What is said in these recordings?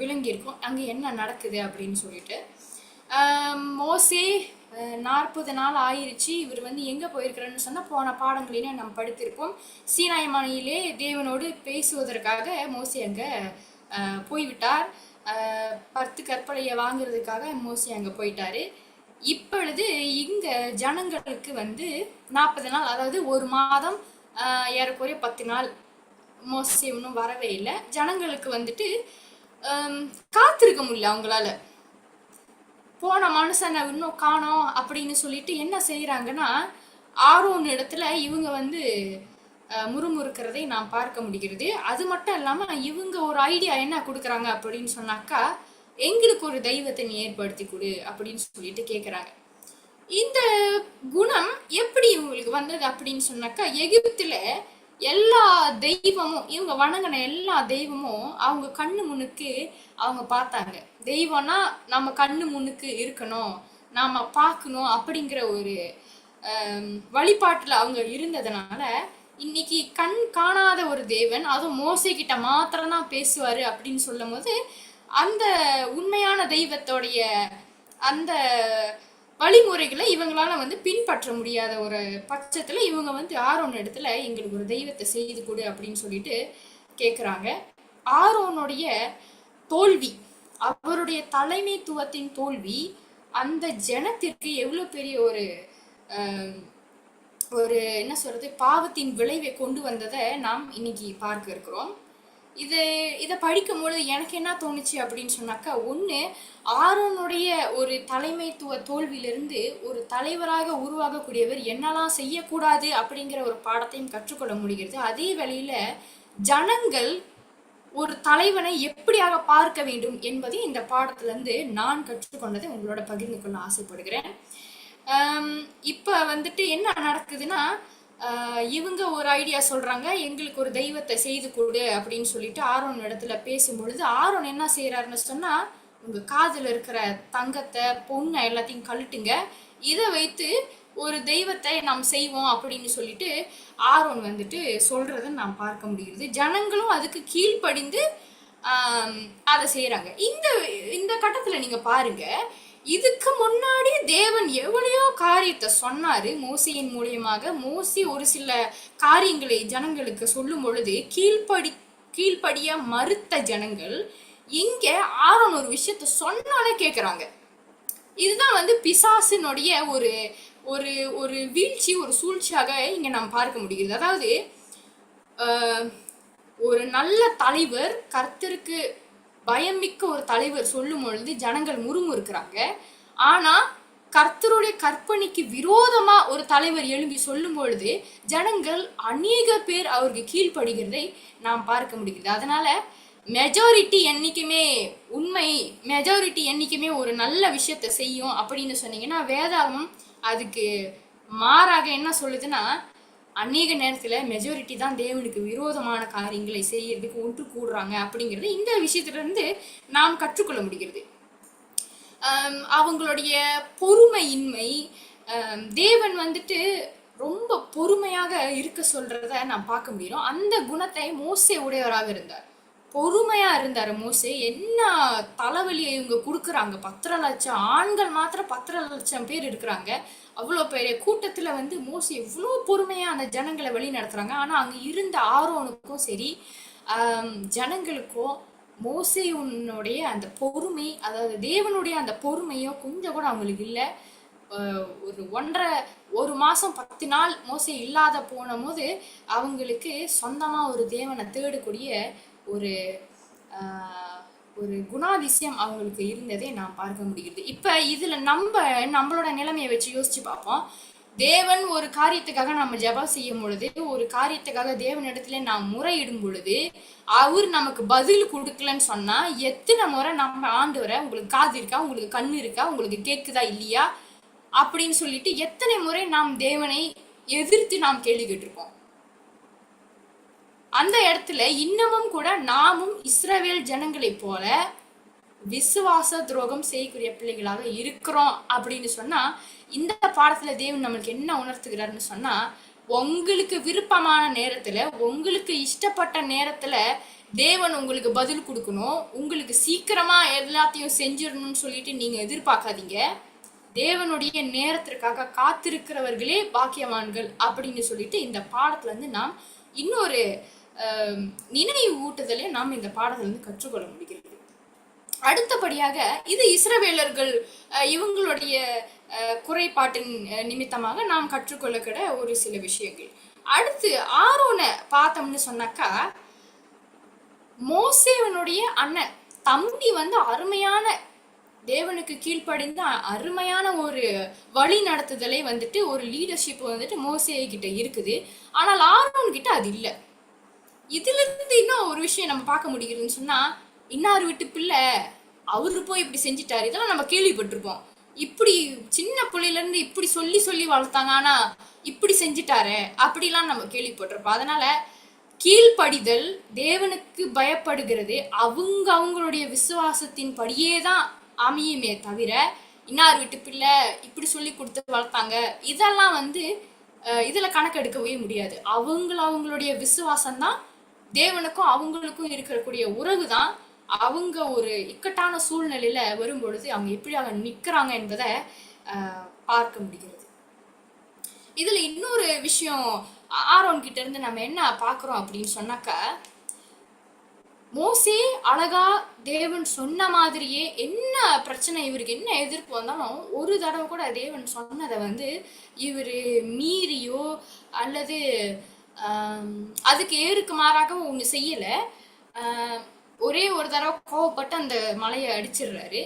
விளங்கியிருக்கும். அங்கே என்ன நடக்குது அப்படின்னு சொல்லிட்டு. மோஸ்ட்லி நாற்பது நாள் ஆயிடுச்சு இவர் வந்து எங்கே போயிருக்கிறான்னு சொன்னால் போன பாடங்களிலே நாம் படித்திருப்போம். சீனாய் தேவனோடு பேசுவதற்காக மோசி அங்கே போய்விட்டார். பத்து கற்பலையை வாங்குறதுக்காக மோசி அங்கே போயிட்டாரு. இப்பொழுது இங்கே ஜனங்களுக்கு வந்து நாற்பது நாள் அதாவது ஒரு மாதம் ஏறக்குறைய பத்து நாள் மோசி இன்னும் வரவே இல்லை. ஜனங்களுக்கு வந்துட்டு காத்திருக்க முடியல அவங்களால. போன மனுஷனை இன்னும் காணோம் அப்படின்னு சொல்லிட்டு என்ன செய்யறாங்கன்னா ஆரோன் இடத்துல இவங்க வந்து முறுமுறுக்கிறதை நாம் பார்க்க முடிகிறது. அது மட்டும் இல்லாம இவங்க ஒரு ஐடியா என்ன கொடுக்குறாங்க அப்படின்னு சொன்னாக்கா எங்களுக்கு ஒரு தெய்வத்தை நீ ஏற்படுத்தி கொடு அப்படின்னு சொல்லிட்டு கேட்குறாங்க இந்த குணம் எப்படி இவங்களுக்கு வந்தது அப்படின்னு சொன்னாக்கா எகிப்துல எல்லா தெய்வமும் இவங்க வணங்கின எல்லா தெய்வமும் அவங்க கண்ணு முன்னுக்கு அவங்க பார்த்தாங்க. தெய்வம்னா நம்ம கண்ணு முன்னுக்கு இருக்கணும் நாம பார்க்கணும் அப்படிங்கிற ஒரு வழிபாட்டில் அவங்க இருந்ததுனால இன்னைக்கு கண் காணாத ஒரு தேவன் அதுவும் மோசை கிட்ட மாத்திரம்தான் பேசுவாரு அப்படின்னு சொல்லும் போது அந்த உண்மையான தெய்வத்தோடைய அந்த வழிமுறைகளை இவங்களால வந்து பின்பற்ற முடியாத ஒரு பட்சத்துல இவங்க வந்து ஆரோன் இடத்துல எங்களுக்கு ஒரு தெய்வத்தை செய்து கொடு அப்படின்னு சொல்லிட்டு கேட்குறாங்க ஆரோனுடைய தோல்வி அவருடைய தலைமைத்துவத்தின் தோல்வி அந்த ஜனத்திற்கு எவ்வளோ பெரிய ஒரு ஒரு என்ன சொல்றது பாவத்தின் விளைவை கொண்டு வந்ததை நாம் இன்னைக்கு பார்க்க இருக்கிறோம். இது இதை படிக்கும்பொழுது எனக்கு என்ன தோணுச்சு அப்படின்னு சொன்னாக்கா ஒன்று ஆரோனுடைய ஒரு தலைமைத்துவ தோல்வியிலிருந்து ஒரு தலைவராக உருவாகக்கூடியவர் என்னெல்லாம் செய்யக்கூடாது அப்படிங்கிற ஒரு பாடத்தையும் கற்றுக்கொள்ள முடிகிறது. அதே வேளையில் ஜனங்கள் ஒரு தலைவனை எப்படியாக பார்க்க வேண்டும் என்பதை இந்த பாடத்திலிருந்து நான் கற்றுக்கொண்டதை உங்களோட பகிர்ந்து கொள்ள ஆசைப்படுகிறேன். இப்போ வந்துட்டு என்ன நடக்குதுன்னா இவங்க ஒரு ஐடியா சொல்றாங்க எங்களுக்கு ஒரு தெய்வத்தை செய்து கொடு அப்படின்னு சொல்லிட்டு ஆரோன் இடத்துல பேசும் பொழுது ஆரோன் என்ன செய்யறாருன்னு சொன்னா உங்க காதுல இருக்கிற தங்கத்தை பொண்ணை எல்லாத்தையும் கழட்டுங்க. இதை வைத்து ஒரு தெய்வத்தை நாம் செய்வோம் அப்படின்னு சொல்லிட்டு ஆரோன் வந்துட்டு சொல்றதை நாம் பார்க்க முடிகிறது. ஜனங்களும் அதுக்கு கீழ்ப்படிந்து அதை செய்யறாங்க இந்த இந்த கட்டத்துல நீங்க பாருங்க இதுக்கு முன்னாடி தேவன் எவ்வளையோ காரியத்தை சொன்னாரு மோசியின் மூலியமாக. மோசி ஒரு சில காரியங்களை ஜனங்களுக்கு சொல்லும் பொழுது கீழ்ப்படி கீழ்ப்படிய மறுத்த ஜனங்கள் இங்க ஆரோன் ஒரு விஷயத்த சொன்னாலே கேட்குறாங்க இதுதான் வந்து பிசாசினுடைய ஒரு ஒரு ஒரு வீழ்ச்சி ஒரு சூழ்ச்சியாக இங்க நாம் பார்க்க முடியுது அதாவது ஒரு நல்ல தலைவர் கர்த்தருக்கு பயமிக்க ஒரு தலைவர் சொல்லும் பொழுது ஜனங்கள் முறுமுறுக்கிறாங்க. ஆனா கர்த்தருடைய கற்பனைக்கு விரோதமா ஒரு தலைவர் எழும்பி சொல்லும் பொழுது ஜனங்கள் அநேக பேர் அவருக்கு கீழ்ப்படுகிறதை நாம் பார்க்க முடிகிறது. அதனால மெஜாரிட்டி என்னைக்குமே உண்மை மெஜாரிட்டி என்னைக்குமே ஒரு நல்ல விஷயத்தை செய்யும் அப்படின்னு சொன்னீங்கன்னா வேதாகமம் அதுக்கு மாறாக என்ன சொல்லுதுன்னா அநேக நேரத்தில் மெஜாரிட்டி தான் தேவனுக்கு விரோதமான காரியங்களை செய்யறதுக்கு ஒன்று கூடுறாங்க அப்படிங்கிறது இந்த விஷயத்திலிருந்து நாம் கற்றுக்கொள்ள முடிகிறது. அவங்களுடைய பொறுமையின்மை தேவன் வந்துட்டு ரொம்ப பொறுமையாக இருக்க சொல்றத நாம் பார்க்க முடியும் அந்த குணத்தை மோசே உடையவராக இருந்தார். பொறுமையா இருந்தாரு மோசே. என்ன தலைவலியை இவங்க கொடுக்குறாங்க. பத்தரை லட்சம் ஆண்கள் மாத்திரம் பத்தரை லட்சம் பேர் இருக்கிறாங்க. அவ்வளோ பெரிய கூட்டத்தில் வந்து மோசி எவ்வளோ பொறுமையாக அந்த ஜனங்களை வழி நடத்துகிறாங்க ஆனால் அங்கே இருந்த ஆரோனுக்கும் சரி ஜனங்களுக்கும் மோசேயுனுடைய அந்த பொறுமை அதாவது தேவனுடைய அந்த பொறுமையோ கொஞ்சம் கூட அவங்களுக்கு இல்லை. ஒரு ஒன்றரை ஒரு மாதம் பத்து நாள் மோசை இல்லாத போன போது அவங்களுக்கு சொந்தமாக ஒரு தேவனை தேடக்கூடிய ஒரு ஒரு குணாதிசயம் அவங்களுக்கு இருந்ததை நாம் பார்க்க முடிகிறது. இப்போ இதில் நம்ம நம்மளோட நிலைமையை வச்சு யோசிச்சு பார்ப்போம். தேவன் ஒரு காரியத்துக்காக நம்ம ஜெபம் செய்யும் பொழுது ஒரு காரியத்துக்காக தேவனிடத்துல நாம் முறையிடும் பொழுது அவர் நமக்கு பதில் கொடுக்கலன்னு சொன்னா எத்தனை முறை நம்ம ஆண்டவரை உங்களுக்கு காது இருக்கா? உங்களுக்கு கண்ணு இருக்கா? உங்களுக்கு கேட்குதா? இல்லையா? அப்படின்னு சொல்லிட்டு எத்தனை முறை நாம் தேவனை எதிர்த்து நாம் கேள்வி கேட்டிருப்போம். அந்த இடத்துல இன்னமும் கூட நாமும் இஸ்ரவேல் ஜனங்களைப் போல விசுவாச துரோகம் செய்யக்கூடிய பிள்ளைகளாக இருக்கிறோம் அப்படின்னு சொன்னா இந்த பாடத்துல தேவன் நம்மளுக்கு என்ன உணர்த்துகிறாருன்னு சொன்னா உங்களுக்கு விருப்பமான நேரத்துல உங்களுக்கு இஷ்டப்பட்ட நேரத்துல தேவன் உங்களுக்கு பதில் கொடுக்கணும். உங்களுக்கு சீக்கிரமா எல்லாத்தையும் செஞ்சிடணும்னு சொல்லிட்டு நீங்க எதிர்பார்க்காதீங்க. தேவனுடைய நேரத்திற்காக காத்திருக்கிறவர்களே பாக்கியவான்கள் அப்படின்னு சொல்லிட்டு இந்த பாடத்துல இருந்து நாம் இன்னொரு நினைவு ஊட்டுதலே நாம் இந்த பாடத்திலிருந்து கற்றுக்கொள்ள முடிகிறது. அடுத்தபடியாக இது இஸ்ரவேலர்கள் இவங்களுடைய குறைபாட்டின் நிமித்தமாக நாம் கற்றுக்கொள்ளக்கிற ஒரு சில விஷயங்கள். அடுத்து ஆரோனை பார்த்தோம்னு சொன்னாக்கா மோசேவனுடைய அண்ணன் தம்பி வந்து அருமையான தேவனுக்கு கீழ்ப்படிந்த அருமையான ஒரு வழி நடத்துதலை வந்துட்டு ஒரு லீடர்ஷிப் வந்துட்டு மோசே கிட்ட இருக்குது. ஆனால் ஆரோன் கிட்ட அது இல்லை. இதுல இருந்து இன்னும் ஒரு விஷயம் நம்ம பார்க்க முடியுதுன்னு சொன்னா இன்னார் வீட்டு பிள்ளை அவரு போய் இப்படி செஞ்சிட்டாரு. இதெல்லாம் நம்ம கேள்விப்பட்டிருப்போம். இப்படி சின்ன பிள்ளையில இருந்து இப்படி சொல்லி சொல்லி வளர்த்தாங்க. ஆனா இப்படி செஞ்சிட்டாரு அப்படிலாம் நம்ம கேள்விப்பட்டிருப்போம். அதனால கீழ்ப்படிதல் தேவனுக்கு பயப்படுகிறது. அவங்க அவங்களுடைய விசுவாசத்தின் படியே தான் அமையுமே தவிர இன்னார் வீட்டு பிள்ளை இப்படி சொல்லி கொடுத்து வளர்த்தாங்க. இதெல்லாம் வந்து இதில் கணக்கெடுக்கவே முடியாது. அவங்கள அவங்களுடைய விசுவாசம் தான் தேவனுக்கும் அவங்களுக்கும் இருக்கக்கூடிய உறவு தான் அவங்க ஒரு இக்கட்டான சூழ்நிலையில வரும்பொழுது அவங்க எப்படியாக நிற்கிறாங்க என்பதை அஹ், பார்க்க முடிகிறது. இதுல இன்னொரு விஷயம் ஆரோன் கிட்ட இருந்து நம்ம என்ன பார்க்குறோம் அப்படின்னு சொன்னாக்கா மோசே அழகா தேவன் சொன்ன மாதிரியே என்ன பிரச்சனை இவருக்கு என்ன எதிர்ப்பு வந்தாலும் ஒரு தடவை கூட தேவன் சொன்னதை வந்து இவர் மீறியோ அல்லது அதுக்கு ஏறுக்கு மாறாக ஒன்று செய்யலை. ஒரே ஒரு தடவை கோவப்பட்டு அந்த மலையை அடிச்சிடுறாரு.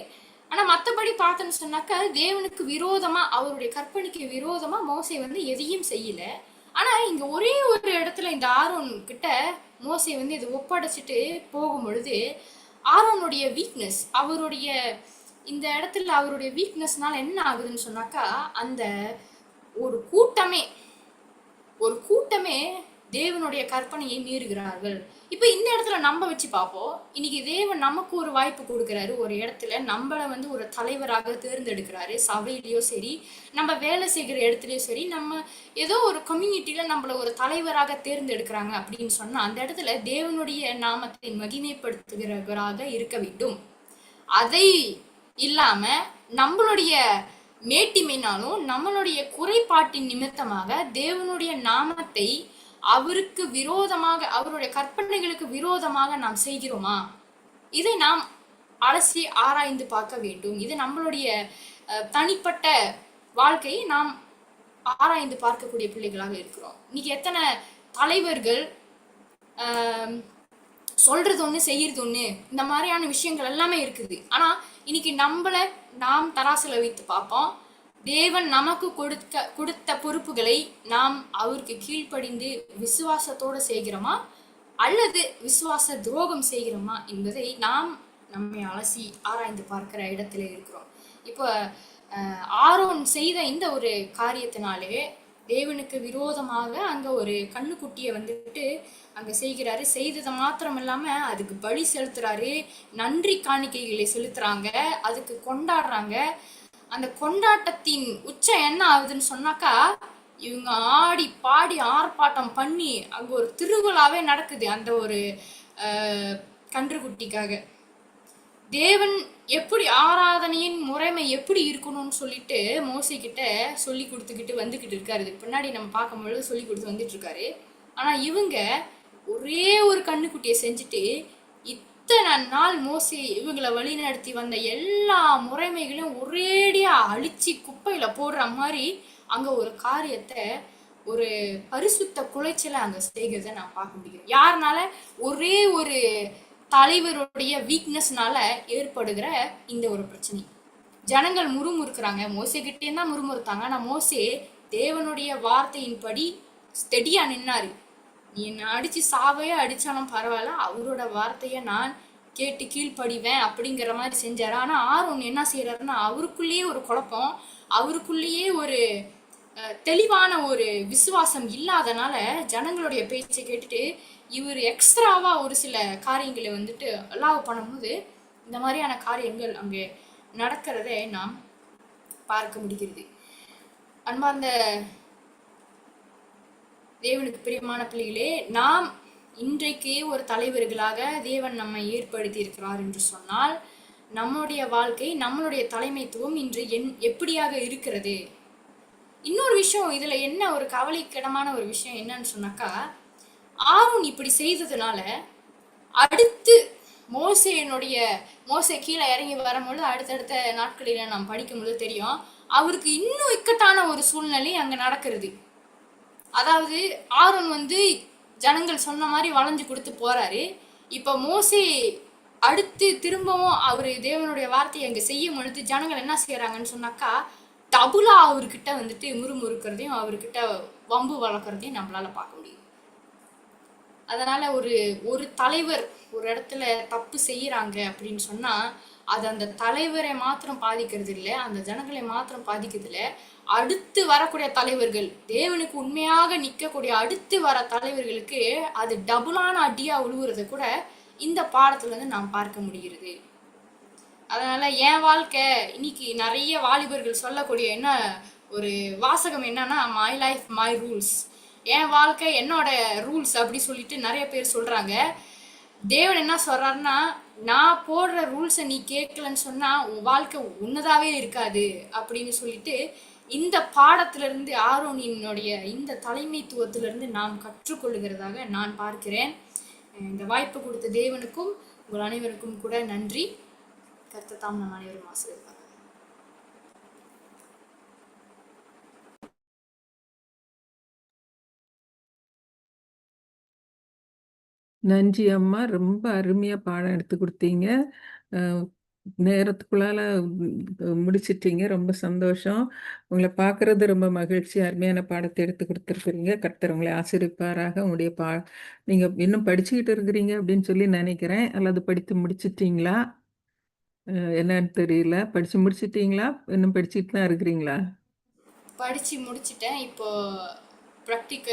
ஆனால் மற்றபடி பார்த்தோன்னு சொன்னாக்கா தேவனுக்கு விரோதமாக அவருடைய கற்பனைக்கு விரோதமாக மோசை வந்து எதையும் செய்யலை. ஆனால் இங்கே ஒரே ஒரு இடத்துல இந்த ஆரோன் கிட்ட மோசை வந்து இதை ஒப்படைச்சிட்டு போகும் பொழுது ஆரோனுடைய வீக்னஸ் அவருடைய இந்த இடத்துல அவருடைய வீக்னஸ்னால என்ன ஆகுதுன்னு சொன்னாக்கா அந்த ஒரு கூட்டமே ஒரு கூட்டமே தேவனுடைய கற்பனையை மீறுகிறார்கள். இப்போ இந்த இடத்துல நம்ம வச்சு பார்ப்போம். இன்னைக்கு தேவன் நமக்கு ஒரு வாய்ப்பு கொடுக்குறாரு. ஒரு இடத்துல நம்மளை வந்து ஒரு தலைவராக தேர்ந்தெடுக்கிறாரு. சபையிலையோ சரி நம்ம வேலை செய்கிற இடத்துலையோ சரி நம்ம ஏதோ ஒரு கம்யூனிட்டியில நம்மள ஒரு தலைவராக தேர்ந்தெடுக்கிறாங்க அப்படின்னு சொன்னால் அந்த இடத்துல தேவனுடைய நாமத்தை மகிமைப்படுத்துகிறவராக இருக்க வேண்டும். அதை இல்லாம நம்மளுடைய மேட்டிமைனாலும் நம்மளுடைய குறைபாட்டின் நிமித்தமாக தேவனுடைய நாமத்தை அவருக்கு விரோதமாக அவருடைய கற்பனைகளுக்கு விரோதமாக நாம் செய்கிறோமா? இதை நாம் அலசி ஆராய்ந்து பார்க்க வேண்டும். இது நம்மளுடைய தனிப்பட்ட வாழ்க்கையை நாம் ஆராய்ந்து பார்க்கக்கூடிய பிள்ளைகளாக இருக்கிறோம். இன்னைக்கு எத்தனை தலைவர்கள் சொல்றது ஒன்று செய்யறது ஒன்று இந்த மாதிரியான விஷயங்கள் எல்லாமே இருக்குது. ஆனால் இன்னைக்கு நம்மளை நாம் தராசில் வைத்து பார்ப்போம். தேவன் நமக்கு கொடுக்க கொடுத்த பொறுப்புகளை நாம் அவருக்கு கீழ்ப்படிந்து விசுவாசத்தோடு செய்கிறோமா? அல்லது விசுவாச துரோகம் செய்கிறோமா என்பதை நாம் நம்மை அலசி ஆராய்ந்து பார்க்கிற இடத்துல இருக்கிறோம். இப்போ ஆர்வம் செய்த இந்த ஒரு காரியத்தினாலே தேவனுக்கு விரோதமாக அங்க ஒரு கண்ணுக்குட்டியை வந்துட்டு அங்க செய்கிறாரு. செய்தது மாத்திரம் இல்லாம அதுக்கு பலி செலுத்துறாரு. நன்றி காணிக்கைகளை செலுத்துறாங்க. அதுக்கு கொண்டாடுறாங்க. அந்த கொண்டாட்டத்தின் உச்சம் என்ன ஆகுதுன்னு சொன்னாக்கா இவங்க ஆடி பாடி ஆர்ப்பாட்டம் பண்ணி அங்க ஒரு திருவிழாவே நடக்குது அந்த ஒரு கன்றுக்குட்டிக்காக. தேவன் எப்படி ஆராதனையின் முறைமை எப்படி இருக்கணும்னு சொல்லிட்டு மோசிக்கிட்ட கிட்ட சொல்லி கொடுத்துக்கிட்டு வந்துக்கிட்டு இருக்காரு. இதுக்கு பின்னாடி நம்ம பார்க்கும்பொழுது சொல்லி கொடுத்து வந்துட்டு இருக்காரு ஆனா இவங்க ஒரே ஒரு கண்ணுக்குட்டியை செஞ்சுட்டு இத்தனை நாள் மோசி இவங்களை வழிநடத்தி வந்த எல்லா முறைமைகளையும் ஒரேடியா அழிச்சு குப்பையில போடுற மாதிரி அங்க ஒரு காரியத்தை ஒரு பரிசுத்த குலைச்சலை அங்க செய்கிறத நான் பார்க்க முடியும் யாருனால? ஒரே ஒரு தலைவருடைய வீக்னஸ்னால ஏற்படுகிற இந்த ஒரு பிரச்சனை. ஜனங்கள் முறுமுறுக்கிறாங்க. மோசைகிட்டே தான் முறுமுறுத்தாங்க. ஆனால் மோசே தேவனுடைய வார்த்தையின்படி ஸ்டெடியாக நின்னாரு. நீ என்னை அடிச்சு சாவையே அடித்தாலும் பரவாயில்ல. அவரோட வார்த்தையை நான் கேட்டு கீழ்ப்படிவேன் அப்படிங்கிற மாதிரி செஞ்சார். ஆனால் ஆர் ஒன்று என்ன செய்கிறாருன்னா அவருக்குள்ளேயே ஒரு குழப்பம். அவருக்குள்ளேயே ஒரு தெளிவான ஒரு விசுவாசம் இல்லாதனால ஜனங்களுடைய பேச்சை கேட்டுட்டு இவர் எக்ஸ்ட்ராவா ஒரு சில காரியங்களை வந்துட்டு அலாவ் பண்ணும்போது இந்த மாதிரியான காரியங்கள் அங்கே நடக்கிறதை நாம் பார்க்க முடிகிறது. அன்பார்ந்த தேவனுக்கு பிரியமான பிள்ளைகளே நாம் இன்றைக்கே ஒரு தலைவர்களாக தேவன் நம்மை ஏற்படுத்தி இருக்கிறார் என்று சொன்னால் நம்முடைய வாழ்க்கை நம்மளுடைய தலைமைத்துவம் இன்று என் எப்படியாக இருக்கிறது? இன்னொரு விஷயம் இதுல என்ன ஒரு கவலைக்கிடமான ஒரு விஷயம் என்னன்னு சொன்னாக்கா ஆரோன் இப்படி செய்ததுனால அடுத்து மோசையனுடைய மோசை கீழே இறங்கி வரும்பொழுது அடுத்தடுத்த நாட்களில் நாம் படிக்கும்போது தெரியும் அவருக்கு இன்னும் இக்கட்டான ஒரு சூழ்நிலை அங்கே நடக்கிறது. அதாவது ஆரோன் வந்து ஜனங்கள் சொன்ன மாதிரி வளைஞ்சு கொடுத்து போறாரு. இப்போ மோசே அடுத்து திரும்பவும் அவர் தேவனுடைய வார்த்தையை அங்கே செய்யும் பொழுது ஜனங்கள் என்ன செய்கிறாங்கன்னு சொன்னாக்கா டபுளா அவர்கிட்ட வந்துட்டு முறுமுறுக்கிறதையும் அவர்கிட்ட வம்பு வளர்க்குறதையும் நம்மளால பார்க்க முடியும் அதனால ஒரு ஒரு தலைவர் ஒரு இடத்துல தப்பு செய்கிறாங்க அப்படின்னு சொன்னால் அது அந்த தலைவரை மாத்திரம் பாதிக்கிறது இல்லை அந்த ஜனங்களை மாத்திரம் பாதிக்கிறது இல்லை அடுத்து வரக்கூடிய தலைவர்கள் தேவனுக்கு உண்மையாக நிற்கக்கூடிய அடுத்து வர தலைவர்களுக்கு அது டபுளான அடியாக உழுவுறதை கூட இந்த பாடத்துல வந்து நாம் பார்க்க முடிகிறது. அதனால் என் வாழ்க்கை இன்னைக்கு நிறைய வாலிபர்கள் சொல்லக்கூடிய என்ன ஒரு வாசகம் என்னன்னா மை லைஃப் மை ரூல்ஸ் என் வாழ்க்கை என்னோட ரூல்ஸ் அப்படி சொல்லிட்டு நிறைய பேர் சொல்கிறாங்க தேவன் என்ன சொல்கிறாருன்னா நான் போடுற ரூல்ஸை நீ கேட்கலன்னு சொன்னால் உன் வாழ்க்கை உன்னதாகவே இருக்காது. அப்படின்னு சொல்லிட்டு இந்த பாடத்திலிருந்து ஆரோனியினுடைய இந்த தலைமைத்துவத்திலிருந்து நாம் கற்றுக்கொள்ளுகிறதாக நான் பார்க்கிறேன். இந்த வாய்ப்பு கொடுத்த தேவனுக்கும் உங்கள் அனைவருக்கும் கூட நன்றி. கர்த்தத்தாம் நம் அனைவரும் ஆசிரியர் நன்றி அம்மா. ரொம்ப அருமையாக பாடம் எடுத்து கொடுத்தீங்க. நேரத்துக்குள்ளால முடிச்சிட்டீங்க. ரொம்ப சந்தோஷம். உங்களை பார்க்கறது ரொம்ப மகிழ்ச்சி. அருமையான பாடத்தை எடுத்து கொடுத்துருக்குறீங்க. கர்த்தர் உங்களை ஆசிரிப்பாராக உங்களுடைய பா நீங்கள் இன்னும் படிச்சுக்கிட்டு இருக்கிறீங்க அப்படின்னு சொல்லி நினைக்கிறேன். அல்லது படித்து முடிச்சிட்டீங்களா? என்னன்னு தெரியல. படிச்சு முடிச்சிட்டீங்களா? இன்னும் படிச்சிட்டு தான் இருக்கிறீங்களா? படிச்சு முடிச்சிட்டேன். இப்போ ப்ராக்டிக்கல்